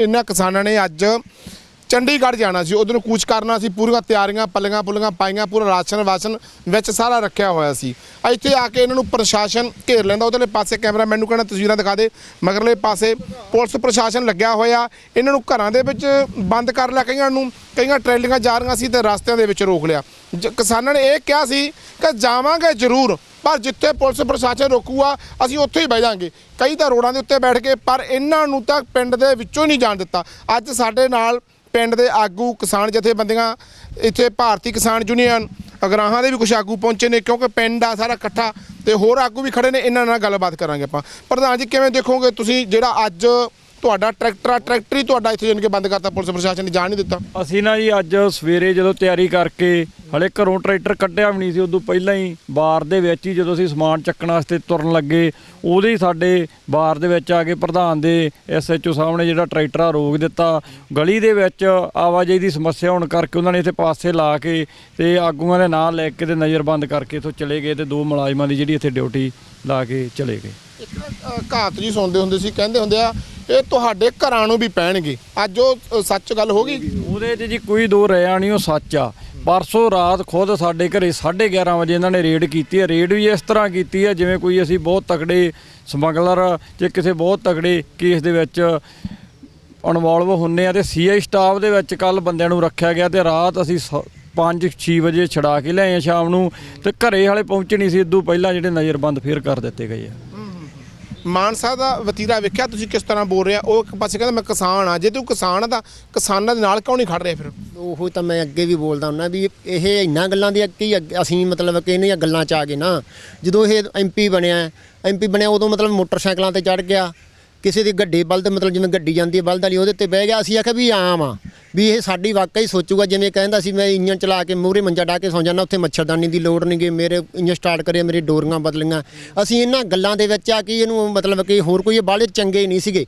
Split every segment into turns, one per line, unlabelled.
ਇਹਨਾਂ ਕਿਸਾਨਾਂ ਨੇ ਅੱਜ ਚੰਡੀਗੜ੍ਹ ਜਾਣਾ ਸੀ, ਉਧਰ ਕੂਚ ਕਰਨਾ ਸੀ, ਪੂਰੀਆਂ ਤਿਆਰੀਆਂ, ਪੱਲੀਆਂ ਪੁੱਲੀਆਂ ਪਾਈਆਂ, ਪੂਰਾ ਰਾਸ਼ਨ ਵਾਸ਼ਨ ਵਿੱਚ ਸਾਰਾ ਰੱਖਿਆ ਹੋਇਆ ਸੀ। ਇੱਥੇ ਆ ਕੇ ਇਹਨਾਂ ਨੂੰ ਪ੍ਰਸ਼ਾਸਨ ਘੇਰ ਲੈਂਦਾ, ਉਹਦੇ ਪਾਸੇ ਕੈਮਰਾ ਮੈਨੂੰ ਕਹਿੰਦਾ ਤਸਵੀਰਾਂ ਦਿਖਾ ਦੇ, ਮਗਰਲੇ ਪਾਸੇ ਪੁਲਿਸ ਪ੍ਰਸ਼ਾਸਨ ਲੱਗਿਆ ਹੋਇਆ, ਇਹਨਾਂ ਨੂੰ ਘਰਾਂ ਦੇ ਵਿੱਚ ਬੰਦ ਕਰ ਲਿਆ, ਕਈਆਂ ਨੂੰ, ਕਈਆਂ ਟਰੈਲੀਆਂ ਜਾ ਰਹੀਆਂ ਸੀ ਤੇ ਰਸਤਿਆਂ ਦੇ ਵਿੱਚ ਰੋਕ ਲਿਆ। ਜ- ਕਿਸਾਨਾਂ ਨੇ ਇਹ ਕਿਹਾ ਸੀ ਕਿ ਜਾਵਾਂਗੇ ਜ਼ਰੂਰ, ਪਰ ਜਿੱਥੇ ਪੁਲਿਸ ਪ੍ਰਸ਼ਾਸਨ ਰੋਕੂਗਾ, ਅਸੀਂ ਉੱਥੇ ਹੀ ਬਹਿ ਜਾਾਂਗੇ। ਕਈ ਤਾਂ ਰੋਡਾਂ ਦੇ ਉੱਤੇ ਬੈਠ ਕੇ, ਪਰ ਇਹਨਾਂ ਨੂੰ ਤਾਂ ਪਿੰਡ ਦੇ ਵਿੱਚੋਂ ਨਹੀਂ ਜਾਣ ਦਿੱਤਾ। ਅੱਜ ਸਾਡੇ ਨਾਲ ਪਿੰਡ ਦੇ ਆਗੂ ਕਿਸਾਨ ਜਥੇਬੰਦੀਆਂ, ਇੱਥੇ ਭਾਰਤੀ ਕਿਸਾਨ ਯੂਨੀਅਨ, ਅਗਰਾਹਾਂ ਦੇ ਵੀ ਕੁਝ ਆਗੂ ਪਹੁੰਚੇ ਨੇ, ਕਿਉਂਕਿ ਪਿੰਡ ਆ ਸਾਰਾ ਇਕੱਠਾ ਤੇ ਹੋਰ ਆਗੂ ਵੀ ਖੜੇ ਨੇ, ਇਹਨਾਂ ਨਾਲ ਗੱਲਬਾਤ ਕਰਾਂਗੇ ਆਪਾਂ। ਪ੍ਰਧਾਨ ਜੀ, ਕਿਵੇਂ ਦੇਖੋਗੇ ਤੁਸੀਂ ਜਿਹੜਾ ਅੱਜ ਤੁਹਾਡਾ ਟਰੈਕਟਰ ਆ ਟਰੈਕਟਰ ਹੀ ਤੁਹਾਡਾ ਇੱਥੇ ਜਾਣ ਕੇ ਬੰਦ ਕਰਤਾ ਪੁਲਿਸ ਪ੍ਰਸ਼ਾਸਨ ਨੇ ਜਾਣ ਨਹੀਂ ਦਿੱਤਾ।
ਅਸੀਂ ਨਾ ਜੀ ਅੱਜ ਸਵੇਰੇ ਜਦੋਂ ਤਿਆਰੀ ਕਰਕੇ ਹਲੇ ਘਰੋਂ ਟਰੈਕਟਰ ਕੱਢਿਆ ਵੀ ਨਹੀਂ ਸੀ ਉਦੋਂ ਪਹਿਲਾਂ ਹੀ ਬਾਰ ਦੇ ਵਿੱਚ ਹੀ ਜਦੋਂ ਅਸੀਂ ਸਮਾਨ ਚੱਕਣ ਵਾਸਤੇ ਤੁਰਨ ਲੱਗੇ ਉਹਦੇ ਹੀ ਸਾਡੇ ਬਾਰ ਦੇ ਵਿੱਚ ਆ ਕੇ ਪ੍ਰਧਾਨ ਦੇ ਐਸਐਚਓ ਸਾਹਮਣੇ ਜਿਹੜਾ ਟਰੈਕਟਰ ਆ ਰੋਕ ਦਿੱਤਾ। ਗਲੀ ਦੇ ਵਿੱਚ ਆਵਾਜਾਈ ਦੀ ਸਮੱਸਿਆ ਹੋਣ ਕਰਕੇ ਉਹਨਾਂ ਨੇ ਇੱਥੇ ਪਾਸੇ ਲਾ ਕੇ ਤੇ ਆਗੂਆਂ ਦੇ ਨਾਂ ਲੈ ਕੇ ਤੇ ਨਜ਼ਰਬੰਦ ਕਰਕੇ ਇੱਥੋਂ ਚਲੇ ਗਏ ਤੇ ਦੋ ਮੁਲਾਜ਼ਮਾਂ ਦੀ ਜਿਹੜੀ ਇੱਥੇ ਡਿਊਟੀ ਲਾ ਕੇ ਚਲੇ ਗਏ।
ਇੱਕ ਕਹਾਵਤ ਜੀ ਸੁਣਦੇ ਹੁੰਦੇ ਸੀ ਕਹਿੰਦੇ ਹੁੰਦੇ ਆ ਇਹ ਤੁਹਾਡੇ ਘਰਾਂ ਨੂੰ ਵੀ ਪੈਣਗੇ। ਅੱਜ ਉਹ ਸੱਚ ਗੱਲ ਹੋ ਗਈ?
ਉਹਦੇ 'ਚ ਜੀ ਕੋਈ ਦੋ ਰਿਆ ਨਹੀਂ, ਉਹ ਸੱਚ ਆ। ਪਰਸੋਂ ਰਾਤ ਖੁਦ ਸਾਡੇ ਘਰੇ 11:30 ਵਜੇ ਇਹਨਾਂ ਨੇ ਰੇਡ ਕੀਤੀ ਹੈ। ਰੇਡ ਵੀ ਇਸ ਤਰ੍ਹਾਂ ਕੀਤੀ ਹੈ, ਜਿਵੇਂ ਕੋਈ ਅਸੀਂ ਬਹੁਤ ਤਕੜੇ ਸਮਗਲਰ ਜੇ ਕਿਸੇ ਬਹੁਤ ਤਕੜੇ ਕੇਸ ਦੇ ਵਿੱਚ ਇਨਵੋਲਵ ਹੁੰਨੇ ਆ ਤੇ ਸੀਆਈ ਸਟਾਫ ਦੇ ਵਿੱਚ ਕੱਲ ਬੰਦਿਆਂ ਨੂੰ ਰੱਖਿਆ ਗਿਆ ਤੇ ਰਾਤ ਅਸੀਂ 5-6 ਵਜੇ ਛਡਾ ਕੇ ਲਿਆਏ ਆ ਸ਼ਾਮ ਨੂੰ ਤੇ ਘਰੇ ਵਾਲੇ ਪਹੁੰਚਣੀ ਸੀ ਇਦੋਂ ਪਹਿਲਾਂ ਜਿਹੜੇ ਨਜ਼ਰਬੰਦ ਫੇਰ ਕਰ ਦਿੱਤੇ ਗਏ ਆ।
ਮਾਨਸਾ ਦਾ ਵਤੀਰਾ ਵੇਖਿਆ, ਤੁਸੀਂ ਕਿਸ ਤਰ੍ਹਾਂ ਬੋਲ ਰਿਹਾ ਉਹ ਇੱਕ ਪਾਸੇ ਕਹਿੰਦਾ, ਮੈਂ ਕਿਸਾਨ ਆ। ਜੇ ਤੂੰ ਕਿਸਾਨ ਆ ਤਾਂ ਕਿਸਾਨਾਂ ਦੇ ਨਾਲ ਕਿਉਂ ਨਹੀਂ ਖੜ ਰਿਹਾ ਫਿਰ?
ਉਹ ਤਾਂ ਮੈਂ ਅੱਗੇ ਵੀ ਬੋਲਦਾ ਹੁੰਦਾ ਵੀ ਇਹ ਇੰਨਾ ਗੱਲਾਂ ਦੀ ਅੱਗੇ ਅੱਗੇ- ਅਸੀਂ ਮਤਲਬ ਕਿ ਇਹਨਾਂ ਗੱਲਾਂ ਚ ਆ ਗਏ ਨਾ। ਜਦੋਂ ਇਹ ਐਮਪੀ ਬਣਿਆ ਐਮਪੀ ਬਣਿਆ ਉਦੋਂ ਮਤਲਬ ਮੋਟਰਸਾਈਕਲਾਂ ਤੇ ਚੜ ਗਿਆ। ਕਿਸੇ ਦੀ ਗੱਡੀ, ਬਲਦ ਮਤਲਬ ਜਿਵੇਂ ਗੱਡੀ ਜਾਂਦੀ ਹੈ ਬਲਦ ਵਾਲੀ, ਉਹਦੇ ਤੇ ਬਹਿ ਗਿਆ, ਅਸੀਂ ਆਖਿਆ ਵੀ ਆਮ ਆ, ਵੀ ਇਹ ਸਾਡੀ ਵਾਕਈ ਸੋਚੂਗਾ, ਜਿਵੇਂ ਕਹਿੰਦਾ ਸੀ, ਮੈਂ ਇੰਜਨ ਚਲਾ ਕੇ ਮੂਹਰੇ ਮੰਜਾ ਡਾ ਕੇ ਸੌਂ ਜਾਣਾ ਉੱਥੇ ਮੱਛਰਦਾਨੀ ਦੀ ਲੋੜ ਨਹੀਂ ਗੀ, ਮੇਰੇ ਇੰਜਨ ਸਟਾਰਟ ਕਰਿਆ ਮੇਰੀ ਡੋਰੀਆਂ ਬਦਲੀਆਂ। ਅਸੀਂ ਇਹਨਾਂ ਗੱਲਾਂ ਦੇ ਵਿੱਚ ਆ ਕਿ ਇਹਨੂੰ ਮਤਲਬ ਕਿ ਹੋਰ ਕੋਈ ਬਾਲੇ ਚੰਗੇ ਨਹੀਂ ਸੀਗੇ।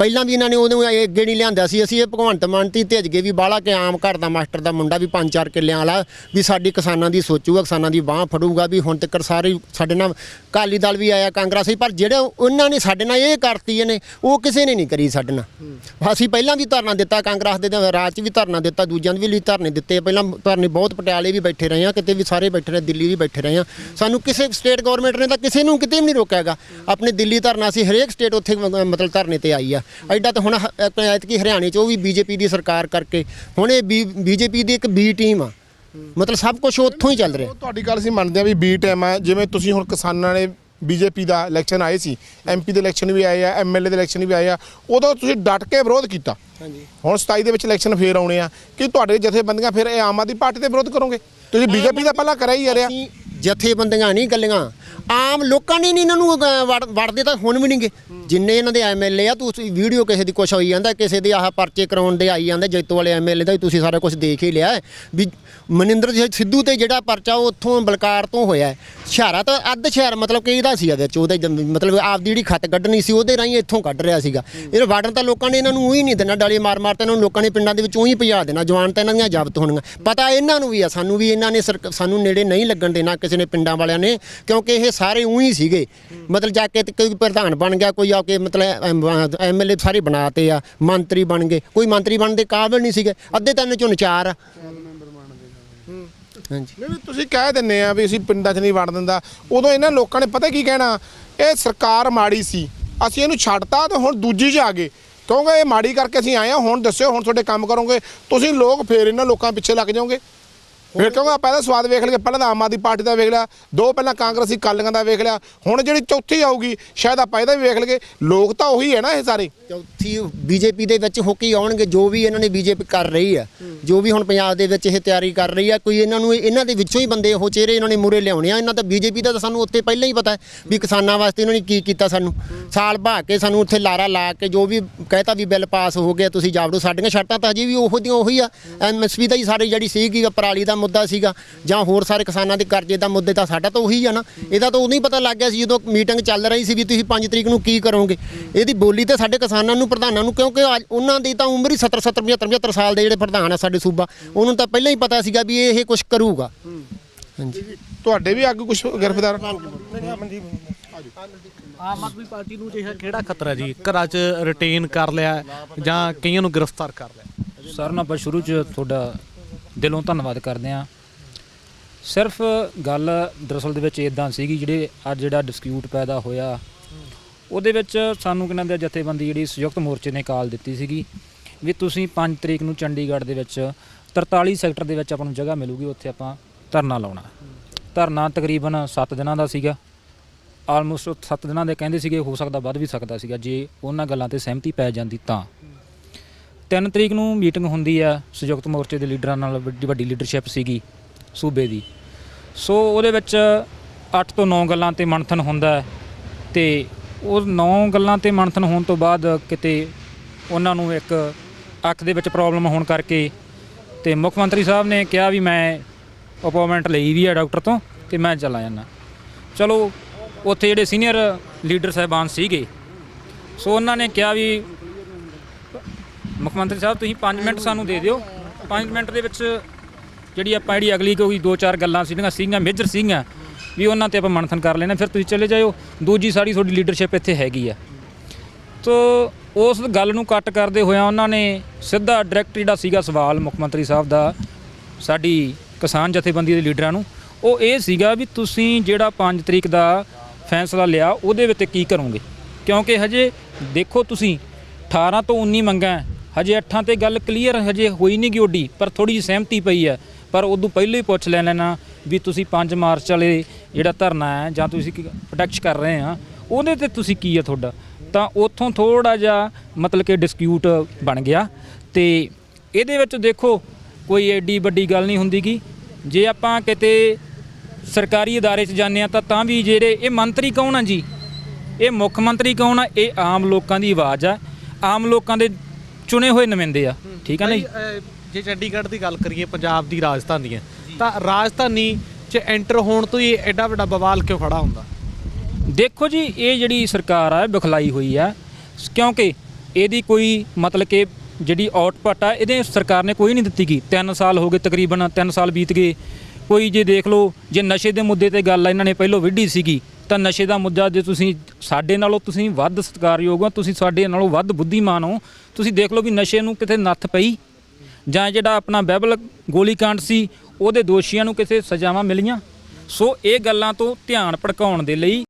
ਪਹਿਲਾਂ ਵੀ ਇਹਨਾਂ ਨੇ ਉਹਨੂੰ ਇਹ ਅੱਗੇ ਨਹੀਂ ਲਿਆਂਦਾ ਸੀ। ਅਸੀਂ ਇਹ ਭਗਵੰਤ ਮਾਨ ਤੀ ਤੇ ਗਏ ਵੀ ਬਾਲਾ ਕਿ ਆਮ ਘਰ ਦਾ ਮਾਸਟਰ ਦਾ ਮੁੰਡਾ ਵੀ ਪੰਜ ਚਾਰ ਕਿੱਲਿਆਂ ਵਾਲਾ ਵੀ ਸਾਡੀ ਕਿਸਾਨਾਂ ਦੀ ਸੋਚੂਗਾ, ਕਿਸਾਨਾਂ ਦੀ ਬਾਹ ਫੜੂਗਾ ਵੀ ਹੁਣ ਤੱਕ ਸਾਰੇ ਸਾਡੇ ਨਾਲ ਕਾਲੀ ਦਲ ਵੀ ਆਇਆ, ਕਾਂਗਰਸ ਵੀ, ਪਰ ਜਿਹੜੇ ਉਹਨਾਂ ਨੇ ਸਾਡੇ ਨਾਲ ਇਹ ਕਰਤੀ ਇਹਨੇ, ਉਹ ਕਿਸੇ ਨੇ ਨਹੀਂ ਕਰੀ ਸਾਡੇ ਨਾਲ। ਅਸੀਂ ਪਹਿਲਾਂ ਵੀ ਧਰਨਾ ਦਿੱਤਾ, ਕਾਂਗਰਸ ਦੇ ਰਾਜ 'ਚ ਵੀ ਧਰਨਾ ਦਿੱਤਾ, ਦੂਜਿਆਂ ਦੇ ਵੀ ਧਰਨੇ ਦਿੱਤੇ ਪਹਿਲਾਂ ਧਰਨੇ ਬਹੁਤ ਪਟਿਆਲੇ ਵੀ ਬੈਠੇ ਰਹੇ ਆ, ਕਿਤੇ ਵੀ ਸਾਰੇ ਬੈਠੇ ਰਹੇ, ਦਿੱਲੀ ਵੀ ਬੈਠੇ ਰਹੇ ਆ। ਸਾਨੂੰ ਕਿਸੇ ਸਟੇਟ ਗਵਰਨਮੈਂਟ ਨੇ ਤਾਂ ਕਿਸੇ ਨੂੰ ਕਿਤੇ ਵੀ ਨਹੀਂ ਰੋਕਿਆਗਾ ਆਪਣੇ ਦਿੱਲੀ ਧਰਨਾ ਸੀ, ਹਰੇਕ ਸਟੇਟ ਉੱਥੇ ਮ- ਮਤਲਬ ਧਰਨੇ ਤੇ ਆਈ ਆ। ਐਡਾ ਤਾਂ ਹੁਣ ਐਤਕੀ ਹਰਿਆਣੇ 'ਚ ਉਹ ਵੀ ਬੀਜੇਪੀ ਦੀ ਸਰਕਾਰ ਕਰਕੇ ਹੁਣ ਇਹ ਬੀਜੇਪੀ ਦੀ ਇੱਕ ਬੀ ਟੀਮ ਆ। ਮਤਲਬ ਸਭ ਕੁਝ ਉੱਥੋਂ ਹੀ ਚੱਲ ਰਿਹਾ।
ਤੁਹਾਡੀ ਗੱਲ ਅਸੀਂ ਮੰਨਦੇ ਆ ਵੀ ਬੀ ਟਾਈਮ ਆ। ਜਿਵੇਂ ਤੁਸੀਂ ਹੁਣ ਕਿਸਾਨਾਂ ਨੇ ਬੀਜੇਪੀ ਦਾ ਇਲੈਕਸ਼ਨ ਆਏ ਸੀ ਐਮਪੀ ਦੇ ਇਲੈਕਸ਼ਨ ਵੀ ਆਏ ਆ ਐਮਐਲਏ ਦੇ ਇਲੈਕਸ਼ਨ ਵੀ ਆਏ ਆ ਉਦੋਂ ਤੁਸੀਂ ਡਟ ਕੇ ਵਿਰੋਧ ਕੀਤਾ।
ਹਾਂਜੀ।
ਹੁਣ 27 ਦੇ ਵਿੱਚ ਇਲੈਕਸ਼ਨ ਫੇਰ ਆਉਣੇ ਆ। ਕਿ ਤੁਹਾਡੇ ਜਥੇਬੰਦੀਆਂ ਫਿਰ ਇਹ ਆਮ ਆਦਮੀ ਪਾਰਟੀ ਦੇ ਵਿਰੋਧ ਕਰੋਗੇ? ਤੁਸੀਂ ਬੀਜੇਪੀ ਦਾ ਪਹਿਲਾਂ ਕਰਿਆ ਹੀ ਆ ਰਿਹਾ।
ਜਥੇਬੰਦੀਆਂ ਨਹੀਂ ਗੱਲੀਆਂ। ਆਮ ਲੋਕਾਂ ਨੇ ਨਹੀਂ ਇਹਨਾਂ ਨੂੰ ਅਹ, ਵੜ- ਵੜਦੇ ਤਾਂ ਹੁਣ ਵੀ ਨਹੀਂਗੇ ਜਿੰਨੇ ਇਹਨਾਂ ਦੇ ਐਮਐਲਏ ਆ ਤੁਸੀਂ ਵੀਡੀਓ ਕਿਸੇ ਦੀ ਕੁਛ ਹੋਈ ਜਾਂਦਾ ਕਿਸੇ ਦੇ ਆਹ ਪਰਚੇ ਕਰਾਉਣ ਦੇ ਆਈ ਜਾਂਦੇ ਜੈਤੋ ਵਾਲੇ ਐਮਐਲਏ ਦਾ ਵੀ ਤੁਸੀਂ ਸਾਰਾ ਕੁਝ ਦੇਖ ਹੀ ਲਿਆ ਹੈ। ਵੀ ਮਨਿੰਦਰ ਜੀ ਸਿੱਧੂ ਤੇ ਜਿਹੜਾ ਪਰਚਾ ਉਹ ਉੱਥੋਂ ਬਲਕਾਰ ਤੋਂ ਹੋਇਆ ਹੈ। ਸ਼ਹਿਰਾ ਤਾਂ ਅੱਧ ਸ਼ਹਿਰ ਮਤਲਬ ਕਿ ਇਹਦਾ ਸੀ ਵਿੱਚ ਉਹਦਾ ਜਮ- ਮਤਲਬ ਆਪਦੀ ਜਿਹੜੀ ਖੱਤ ਕੱਢਣੀ ਸੀ ਉਹਦੇ ਰਾਹੀਂ ਇੱਥੋਂ ਕੱਢ ਰਿਹਾ ਸੀਗਾ ਇਹ ਵਾੜਨ ਤਾਂ ਲੋਕਾਂ ਨੇ ਇਹਨਾਂ ਨੂੰ ਉਹੀ ਨਹੀਂ ਦੇਣਾ ਡਾਲੀ ਮਾਰ ਮਾਰ ਤਾਂ ਇਹਨਾਂ ਨੂੰ ਲੋਕਾਂ ਨੇ ਪਿੰਡਾਂ ਦੇ ਵਿੱਚ ਉਹੀ ਭਜਾ ਦੇਣਾ ਜਵਾਨ ਤਾਂ ਇਹਨਾਂ ਦੀਆਂ ਜ਼ਬਤ ਹੋਣਗੀਆਂ ਪਤਾ ਇਹਨਾਂ ਨੂੰ ਵੀ ਆ ਸਾਨੂੰ ਵੀ ਇਹਨਾਂ ਨੇ ਸਰਕ- ਸਾਨੂੰ ਨੇੜੇ ਨਹੀਂ ਲੱਗਣ ਦੇਣਾ ਕਿਸੇ ਨੇ ਪਿੰਡਾਂ ਵਾਲਿਆਂ ਨੇ ਕਿਉਂਕਿ ਇਹ ਸਾਰੇ ਉਹੀ ਸੀਗੇ। ਮਤਲਬ ਜਾ ਕੇ ਕੋਈ ਪ੍ਰਧਾਨ ਬਣ ਗਿਆ ਕੋਈ ਆ ਕੇ ਮਤਲਬ ਐਮਐਲਏ ਸਾਰੇ ਬਣਾਤੇ ਆ ਮੰਤਰੀ ਬਣ ਗਏ। ਕੋਈ ਮੰਤਰੀ ਬਣਨ ਦੇ ਕਾਬਿਲ ਨਹੀਂ ਸੀਗੇ। ਅੱਧੇ ਤਾਂ ਇਹਨਾਂ ਚੋਂ ਨਚਾਰ ਆ। ਹਾਂਜੀ।
ਨਹੀਂ ਤੁਸੀਂ ਕਹਿ ਦਿੰਨੇ ਆ ਵੀ ਅਸੀਂ ਪਿੰਡਾਂ 'ਚ ਨਹੀਂ ਵੜ ਦਿੰਦਾ। ਉਦੋਂ ਇਹਨਾਂ ਲੋਕਾਂ ਨੇ ਪਤਾ ਕੀ ਕਹਿਣਾ? ਇਹ ਸਰਕਾਰ ਮਾੜੀ ਸੀ। ਅਸੀਂ ਇਹਨੂੰ ਛੱਡਤਾ ਤੇ ਹੁਣ ਦੂਜੀ 'ਚ ਆ ਗਏ। ਕਿਉਂਕਿ ਇਹ ਮਾੜੀ ਕਰਕੇ ਅਸੀਂ ਆਏ ਆ। ਹੁਣ ਦੱਸਿਓ ਹੁਣ ਤੁਹਾਡੇ ਕੰਮ ਕਰੋਗੇ। ਤੁਸੀਂ ਲੋਕ ਫੇਰ ਇਹਨਾਂ ਲੋਕਾਂ ਪਿੱਛੇ ਲੱਗ ਜਾਓਗੇ। ਫਿਰ ਕਿਉਂਕਿ ਆਪਾਂ ਇਹਦਾ ਸਵਾਦ ਵੇਖ ਲਿਆ ਪਹਿਲਾਂ ਤਾਂ ਆਮ ਆਦਮੀ ਪਾਰਟੀ ਦਾ ਵੇਖ ਲਿਆ, ਦੋ ਪਹਿਲਾਂ ਕਾਂਗਰਸੀ ਕਾਲੀਆਂ ਦਾ ਵੇਖ ਲਿਆ, ਹੁਣ ਜਿਹੜੀ ਚੌਥੀ ਆਊਗੀ, ਸ਼ਾਇਦ ਆਪਾਂ ਇਹਦਾ ਵੀ ਵੇਖ ਲਈਏ, ਲੋਕ ਤਾਂ ਉਹੀ ਹੈ ਨਾ ਇਹ ਸਾਰੇ।
ਚੌਥੀ ਬੀਜੇਪੀ ਦੇ ਵਿੱਚ ਹੋ ਕੇ ਹੀ ਆਉਣਗੇ, ਜੋ ਵੀ ਇਹਨਾਂ ਨੇ ਬੀਜੇਪੀ ਕਰ ਰਹੀ ਆ, ਜੋ ਵੀ ਹੁਣ ਪੰਜਾਬ ਦੇ ਵਿੱਚ ਇਹ ਤਿਆਰੀ ਕਰ ਰਹੀ ਹੈ ਕੋਈ ਇਹਨਾਂ ਨੂੰ ਇਹਨਾਂ ਦੇ ਵਿੱਚੋਂ ਹੀ ਬੰਦੇ ਉਹ ਚਿਹਰੇ ਇਹਨਾਂ ਨੇ ਮੂਰੇ ਲਿਆਉਣੇ ਆ, ਇਹਨਾਂ ਤਾਂ ਬੀਜੇਪੀ ਦਾ ਤਾਂ ਸਾਨੂੰ ਉੱਥੇ ਪਹਿਲਾਂ ਹੀ ਪਤਾ ਹੈ ਵੀ ਕਿਸਾਨਾਂ ਵਾਸਤੇ ਇਹਨਾਂ ਨੇ ਕੀ ਕੀਤਾ ਸਾਨੂੰ। ਸਾਲ ਬਹਾ ਕੇ ਸਾਨੂੰ ਉੱਥੇ ਲਾਰਾ ਲਾ ਕੇ ਜੋ ਵੀ ਕਹਿਤਾ ਵੀ ਬਿੱਲ ਪਾਸ ਹੋ ਗਿਆ, ਤੁਸੀਂ ਜਾਵੜੋ, ਸਾਡੀਆਂ ਸ਼ਰਤਾਂ ਤਾਂ ਅਜੇ ਵੀ ਉਹੋ ਦੀਆਂ ਉਹੀ ਆ ਐਮਐਸਪੀ ਦਾ ਹੀ ਸਾਰੇ ਜਿਹੜੀ ਸੀਗੀ, ਪਰਾਲੀ ਦਾ ਮੁੱਦਾ ਸੀਗਾ ਜਾਂ ਹੋਰ ਸਾਰੇ ਕਿਸਾਨਾਂ ਦੇ ਕਰਜ਼ੇ ਦਾ ਮੁੱਦੇ ਤਾਂ ਸਾਡਾ ਤਾਂ ਉਹੀ ਆ ਨਾ। ਇਹਦਾ ਤਾਂ ਉਦੋਂ ਹੀ ਪਤਾ ਲੱਗ ਗਿਆ ਸੀ ਜਦੋਂ ਮੀਟਿੰਗ ਚੱਲ ਰਹੀ ਸੀ ਵੀ ਤੁਸੀਂ 5 ਤਰੀਕ ਨੂੰ ਕੀ ਕਰੋਗੇ। ਇਹਦੀ ਬੋਲੀ ਤੇ ਸਾਡੇ ਕਿਸਾਨਾਂ ਨੂੰ ਪ੍ਰਧਾਨਾਂ ਨੂੰ ਕਿਉਂਕਿ ਅੱਜ ਉਹਨਾਂ ਦੀ ਤਾਂ ਉਮਰ ਹੀ 70 70 75 75 ਸਾਲ ਦੇ ਜਿਹੜੇ ਪ੍ਰਧਾਨ ਆ ਸਾਡੇ ਸੂਬਾ ਉਹਨੂੰ ਤਾਂ ਪਹਿਲਾਂ ਹੀ ਪਤਾ ਸੀਗਾ ਵੀ ਇਹ ਕੁਝ ਕਰੂਗਾ। ਹਾਂਜੀ।
ਤੁਹਾਡੇ ਵੀ ਅੱਗ ਕੁਝ ਗ੍ਰਿਫਤਾਰ?
ਆਮ ਆਦਮੀ ਪਾਰਟੀ ਨੂੰ ਜਿਹੜਾ ਕਿਹੜਾ ਖਤਰਾ ਜੀ? ਘਰਾਂ 'ਚ ਰਿਟੇਨ ਕਰ ਲਿਆ ਜਾਂ ਕਈਆਂ ਨੂੰ ਗ੍ਰਿਫਤਾਰ ਕਰ ਲਿਆ?
ਸਰ ਨਾ ਆਪਾਂ ਸ਼ੁਰੂ 'ਚ ਤੁਹਾਡਾ ਦਿਲੋਂ ਧੰਨਵਾਦ ਕਰਦੇ ਹਾਂ। ਸਿਰਫ ਗੱਲ ਦਰਅਸਲ ਦੇ ਵਿੱਚ ਇਦਾਂ ਸੀਗੀ, ਜਿਹੜੇ ਅੱਜ ਜਿਹੜਾ ਡਿਸਪਿਊਟ ਪੈਦਾ ਹੋਇਆ, ਉਹਦੇ ਵਿੱਚ ਸਾਨੂੰ ਕਿਨਾਂ ਦੇ ਜਥੇਬੰਦੀ ਜਿਹੜੀ ਸੰਯੁਕਤ ਮੋਰਚੇ ਨੇ ਕਾਲ ਦਿੱਤੀ ਸੀਗੀ ਵੀ ਤੁਸੀਂ 5 ਤਰੀਕ ਨੂੰ ਚੰਡੀਗੜ੍ਹ ਦੇ ਵਿੱਚ 43 ਸੈਕਟਰ ਦੇ ਵਿੱਚ ਆਪਾਂ ਨੂੰ ਜਗ੍ਹਾ ਮਿਲੂਗੀ, ਉੱਥੇ ਆਪਾਂ ਧਰਨਾ ਲਾਉਣਾ। ਧਰਨਾ ਤਕਰੀਬਨ 7 ਦਿਨਾਂ ਦਾ ਸੀਗਾ। ਆਲਮੋਸਟ 7 ਦਿਨਾਂ ਦੇ ਕਹਿੰਦੇ ਸੀਗੇ, ਹੋ ਸਕਦਾ ਵੱਧ ਵੀ ਸਕਦਾ ਸੀਗਾ। ਜੇ ਉਹਨਾਂ ਗੱਲਾਂ ਤੇ ਸਹਿਮਤੀ ਪੈ ਜਾਂਦੀ ਤਾਂ। 3 ਤਰੀਕ ਨੂੰ ਮੀਟਿੰਗ ਹੁੰਦੀ ਆ ਸੰਯੁਕਤ ਮੋਰਚੇ ਦੇ ਲੀਡਰਾਂ ਨਾਲ ਵੱਡੀ ਵੱਡੀ ਲੀਡਰਸ਼ਿਪ ਸੀਗੀ ਸੂਬੇ ਦੀ। ਸੋ ਉਹਦੇ ਵਿੱਚ 8 ਤੋਂ 9 ਗੱਲਾਂ ਤੇ ਮੰਥਨ ਹੁੰਦਾ ਹੈ ਤੇ ਉਹ 9 ਗੱਲਾਂ ਤੇ ਮੰਥਨ ਹੋਣ ਤੋਂ ਬਾਅਦ ਕਿਤੇ ਉਹਨਾਂ ਨੂੰ ਇੱਕ ਅੱਖ ਦੇ ਵਿੱਚ ਪ੍ਰੋਬਲਮ ਹੋਣ ਕਰਕੇ ਤੇ ਮੁੱਖ ਮੰਤਰੀ ਸਾਹਿਬ ਨੇ ਕਿਹਾ ਵੀ ਮੈਂ ਅਪਾਇੰਟਮੈਂਟ ਲਈ ਵੀ ਆ ਡਾਕਟਰ ਤੋਂ ਤੇ ਮੈਂ ਚਲਾ ਜਾਣਾ ਚਲੋ, ਉੱਥੇ ਜਿਹੜੇ ਸੀਨੀਅਰ ਲੀਡਰ ਸਾਹਿਬਾਨ ਸੀਗੇ, ਸੋ ਉਹਨਾਂ ਨੇ ਕਿਹਾ ਵੀ ਮੁੱਖ ਮੰਤਰੀ ਸਾਹਿਬ, ਤੁਸੀਂ 5 ਮਿੰਟ ਸਾਨੂੰ ਦੇ ਦਿਓ। 5 ਮਿੰਟ ਦੇ ਵਿੱਚ ਜਿਹੜੀ ਆਪਾਂ ਜਿਹੜੀ ਅਗਲੀ ਕੋਈ ਦੋ ਚਾਰ ਗੱਲਾਂ ਸੀਗੀਆਂ ਸੀਗੀਆਂ, ਮੇਜਰ ਸੀਗੀਆਂ, ਵੀ ਉਹਨਾਂ ਤੇ ਆਪਾਂ ਮੰਥਨ ਕਰ ਲੈਣਾ ਫਿਰ ਤੁਸੀਂ ਚਲੇ ਜਾਇਓ। ਦੂਜੀ ਸਾਡੀ ਤੁਹਾਡੀ ਲੀਡਰਸ਼ਿਪ ਇੱਥੇ ਹੈਗੀ ਆ। ਤੋ ਉਸ ਗੱਲ ਨੂੰ ਕੱਟ ਕਰਦੇ ਹੋਇਆ ਉਹਨਾਂ ਨੇ ਸਿੱਧਾ ਡਾਇਰੈਕਟ ਜਿਹੜਾ ਸੀਗਾ ਸਵਾਲ ਮੁੱਖ ਮੰਤਰੀ ਸਾਹਿਬ ਦਾ, ਸਾਡੀ ਕਿਸਾਨ ਜਥੇਬੰਦੀ ਦੇ ਲੀਡਰਾਂ ਨੂੰ, ਉਹ ਇਹ ਸੀਗਾ ਵੀ ਤੁਸੀਂ ਜਿਹੜਾ 5 ਤਰੀਕ ਦਾ ਫੈਸਲਾ ਲਿਆ, ਉਹਦੇ ਵਿੱਚ ਕੀ ਕਰੋਗੇ? ਕਿਉਂਕਿ ਹਜੇ ਦੇਖੋ ਤੁਸੀਂ 18 ਤੋਂ 19 ਮੰਗਾਂ ਹਜੇ ਅੱਠਾਂ ਤੇ ਗੱਲ ਕਲੀਅਰ ਹਜੇ ਹੋਈ ਨਹੀਂ ਗੀ ਓਡੀ, ਪਰ ਥੋੜੀ ਜਿਹੀ ਸਹਿਮਤੀ ਪਈ ਹੈ। ਪਰ ਉਦੋਂ ਪਹਿਲਾਂ ਹੀ ਪੁੱਛ ਲੈਣਾ ਨਾ ਵੀ ਤੁਸੀਂ 5 ਮਾਰਚ ਵਾਲੇ ਜਿਹੜਾ ਧਰਨਾ ਹੈ ਜਾਂ ਤੁਸੀਂ ਪ੍ਰੋਟੈਕਟ ਕਰ ਰਹੇ ਆ ਉਹਦੇ ਤੇ ਤੁਸੀਂ ਕੀ ਹੈ ਤੁਹਾਡਾ? ਤਾਂ ਉੱਥੋਂ ਥੋੜਾ ਜਿਹਾ ਮਤਲਬ ਕਿ ਡਿਸਕਿਊਟ ਬਣ ਗਿਆ ਤੇ ਇਹਦੇ ਵਿੱਚ ਦੇਖੋ, ਕੋਈ ਐਡੀ ਵੱਡੀ ਗੱਲ ਨਹੀਂ ਹੁੰਦੀ ਗੀ। ਜੇ ਆਪਾਂ ਕਿਤੇ ਸਰਕਾਰੀ ਅਦਾਰੇ 'ਚ ਜਾਂਦੇ ਆ ਤਾਂ ਤਾਂ ਵੀ ਜਿਹੜੇ ਇਹ ਮੰਤਰੀ ਕੌਣ ਆ ਜੀ? ਇਹ ਮੁੱਖ ਮੰਤਰੀ ਕੌਣ ਆ? ਇਹ ਆਮ ਲੋਕਾਂ ਦੀ ਆਵਾਜ਼ ਆ। ਆਮ ਲੋਕਾਂ ਦੇ ਚੁਣੇ ਹੋਏ ਨੁਮਾਇੰਦੇ ਆ। ਠੀਕ ਆ ਨਾ ਜੀ?
ਭਾਈ, ਅਹ, ਜੇ ਚੰਡੀਗੜ੍ਹ ਦੀ ਗੱਲ ਕਰੀਏ ਪੰਜਾਬ ਦੀ ਰਾਜਧਾਨੀ ਹੈ ਤਾਂ ਰਾਜਧਾਨੀ 'ਚ ਐਂਟਰ ਹੋਣ ਤੋਂ ਹੀ ਐਡਾ ਵੱਡਾ ਬਵਾਲ ਕਿਉਂ ਖੜਾ ਹੁੰਦਾ?
ਦੇਖੋ ਜੀ ਇਹ ਜਿਹੜੀ ਸਰਕਾਰ ਆ ਬਖਲਾਈ ਹੋਈ ਆ। ਸ- ਕਿਉਂਕਿ ਇਹਦੀ ਕੋਈ ਮਤਲਬ ਕਿ ਜਿਹੜੀ ਆਊਟਪੁੱਟ ਆ ਇਹਦੇ ਸਰਕਾਰ ਨੇ ਕੋਈ ਨਹੀਂ ਦਿੱਤੀ ਗੀ। 3 ਸਾਲ ਹੋ ਗਏ ਤਕਰੀਬਨ 3 ਸਾਲ ਬੀਤ ਗਏ। ਕੋਈ ਜੇ ਦੇਖ ਲਓ ਜੇ ਨਸ਼ੇ ਦੇ ਮੁੱਦੇ ਤੇ ਗੱਲ ਆ ਇਹਨਾਂ ਨੇ ਪਹਿਲਾਂ ਵਿੱਢੀ ਸੀਗੀ। ਤਾਂ ਨਸ਼ੇ ਦਾ ਮੁੱਦਾ ਜੇ ਤੁਸੀਂ ਸਾਡੇ ਨਾਲੋਂ ਤੁਸੀਂ ਵੱਧ ਸਤਿਕਾਰਯੋਗ ਹੋ, ਤੁਸੀਂ ਸਾਡੇ ਨਾਲੋਂ ਵੱਧ ਬੁੱਧੀਮਾਨ ਹੋ, ਤੁਸੀਂ ਦੇਖ ਲਓ ਵੀ ਨਸ਼ੇ ਨੂੰ ਕਿਤੇ ਨੱਥ ਪਈ। ਜਾਂ ਜਿਹੜਾ ਆਪਣਾ ਬਹਿਬਲ ਗੋਲੀकांड ਸੀ, ਉਹਦੇ ਦੋਸ਼ੀਆਂ ਨੂੰ ਕਿਸੇ ਸਜ਼ਾਵਾਂ ਮਿਲੀਆਂ। ਸੋ ਇਹ ਗੱਲਾਂ ਤੋਂ ਧਿਆਨ ਭੜਕਾਉਣ ਦੇ ਲਈ